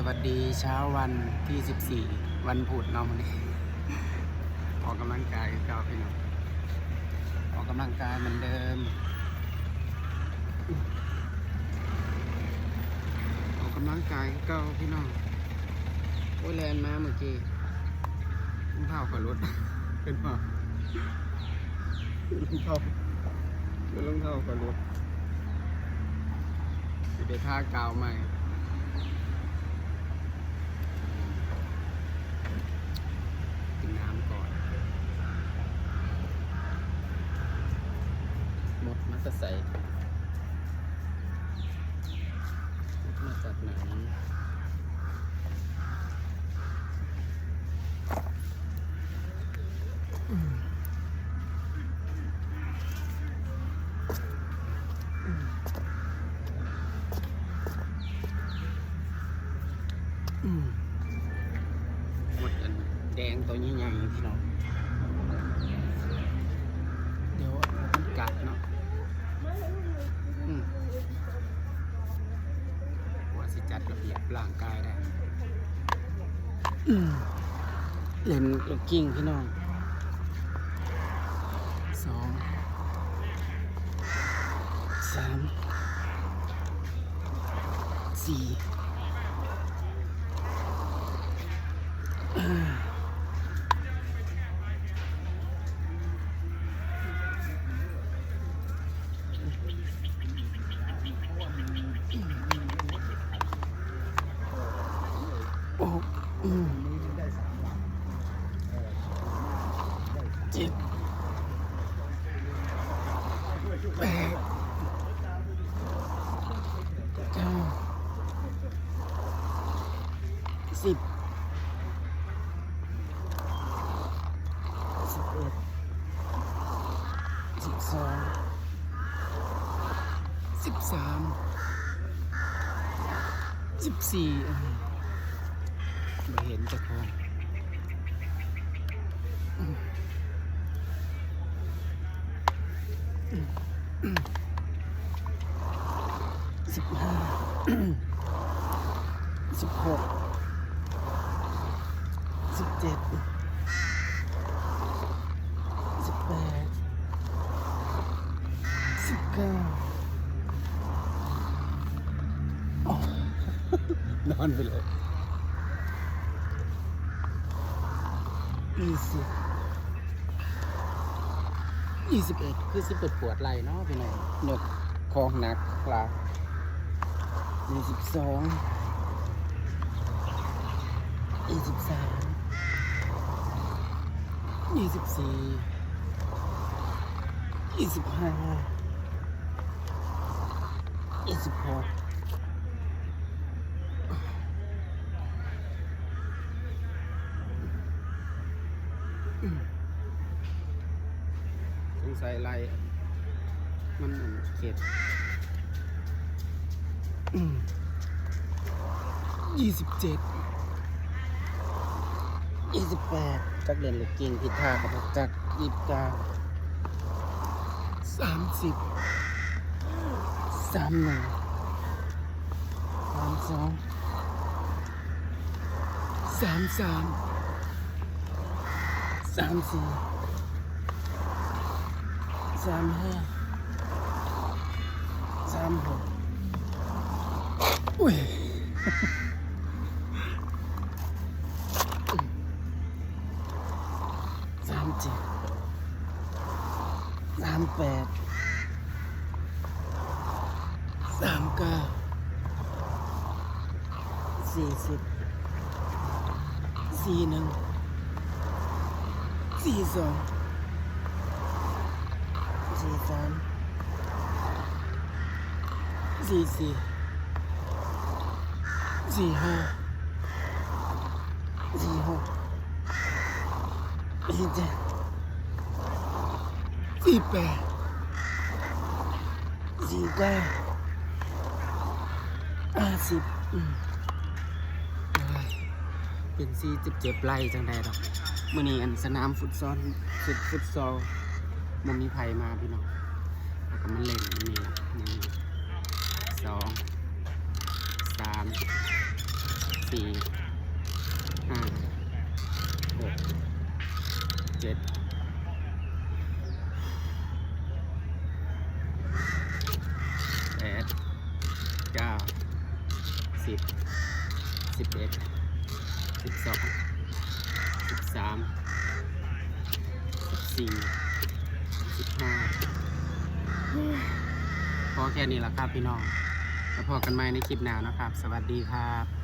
สวัสดีเช้าวันที่ 14 วันพุธเนาะวันนี้ ออกกำลังกายก่าพี่น้องออกกำลังกายเหมือนเดิม ออกกำลังกายก่าพี่น้องโอ้ยแลนมาเมื่อกี้รองเท้ากับรถเป็นป่ะรองเท้าเป็นรองเท้ากับรถสิไปท่ากาวใหม่ กินน้ำก่อน หมดมาจะ ใสมาจากไหนหมดอันแดงตัวใหญ่ๆพี่น้อง เดี๋ยวมันกัดเนาะอืมว่าสิ จัดระเบียบร่างกายได้เล่นกกิ้งพี่น้องสองสามสี่ โอ้อืม เจ็ดแปดเก้าสิบสิบเอ็ดสิบสองสิบสามสิบสี่ ไม่เห็นจะพองสิบห้าสิบหกสิบเจ็ดสิบแปดสิบเก้านอนไปเลย ยี่สิบยี่สิบเอ็ดคือสิบเอ็ดปวดไหล่เนาะพี่น้องเนื้อคองหนักคลายี่สิบสองยี่สิบสามยี่สิบสี่ยี่สิบห้ายี่สิบหก สงสัยไรมันเหมือนเข็ดยี่สิบเจ็ดยี่สิบแปดจักเด่นหรือกิ่งผิดท่ากับจักยี่สิบเก้าสามสิบสามหนึ่งสามสองสามสาม สามสี่สามห้าสามหกอุ้ยสามเจ็ดสามแปดสามเก้าสี่สิบสี่หนึ่ง สี่สองสี่สามสี่สี่สี่ห้าสี่หกสี่เจ็ดสี่แปดสี่เก้าห้าสิบอืมโอ้ยเป็นสี่สิบเจ็บไล่จังใดดอก มื่อนี้อันสนามฟุตซอลฟุตฟุตซอลมันมีไผมาพี่น้องแล้วก็มันเล่นอันนี่ละหนึ่งสองสามสี่ห้าหกเจ็ดแปดเก้าสิบสิบเอ็ดสิบสอง สิบสามสิบสี่สิบห้าพอแค่นี้ละครับพี่น้องแล้วพอกันใหม่ในคลิปหน้านะครับ สวัสดีครับ